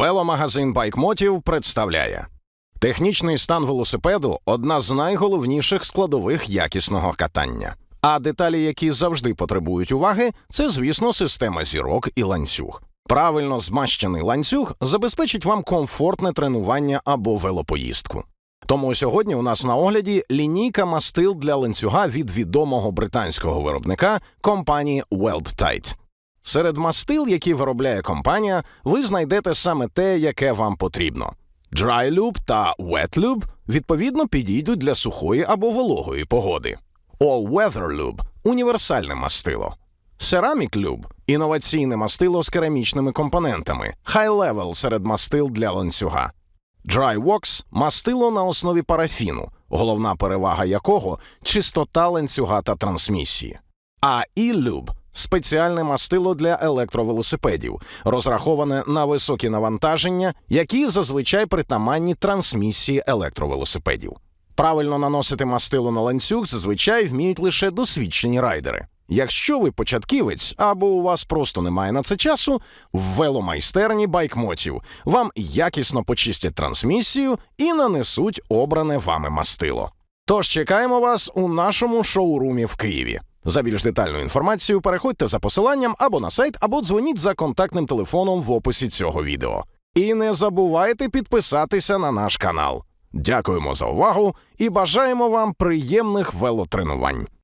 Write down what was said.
Веломагазин Байкмотів представляє технічний стан велосипеду одна з найголовніших складових якісного катання. А деталі, які завжди потребують уваги, це, звісно, система зірок і ланцюг. Правильно змащений ланцюг забезпечить вам комфортне тренування або велопоїздку. Тому сьогодні у нас на огляді лінійка мастил для ланцюга від відомого британського виробника компанії WeldTight. Серед мастил, які виробляє компанія, ви знайдете саме те, яке вам потрібно. Lube та Wet Lube відповідно підійдуть для сухої або вологої погоди. All Weather Lube – універсальне мастило. Ceramic Lube – інноваційне мастило з керамічними компонентами, High Level серед мастил для ланцюга. Dry Wax – мастило на основі парафіну, головна перевага якого чистота ланцюга та трансмісії. А E-Lube – спеціальне мастило для електровелосипедів, розраховане на високі навантаження, які зазвичай притаманні трансмісії електровелосипедів. Правильно наносити мастило на ланцюг зазвичай вміють лише досвідчені райдери. Якщо ви початківець або у вас просто немає на це часу, в веломайстерні байкмотів вам якісно почистять трансмісію і нанесуть обране вами мастило. Тож чекаємо вас у нашому шоурумі в Києві. За більш детальну інформацію переходьте за посиланням або на сайт, або дзвоніть за контактним телефоном в описі цього відео. І не забувайте підписатися на наш канал. Дякуємо за увагу і бажаємо вам приємних велотренувань.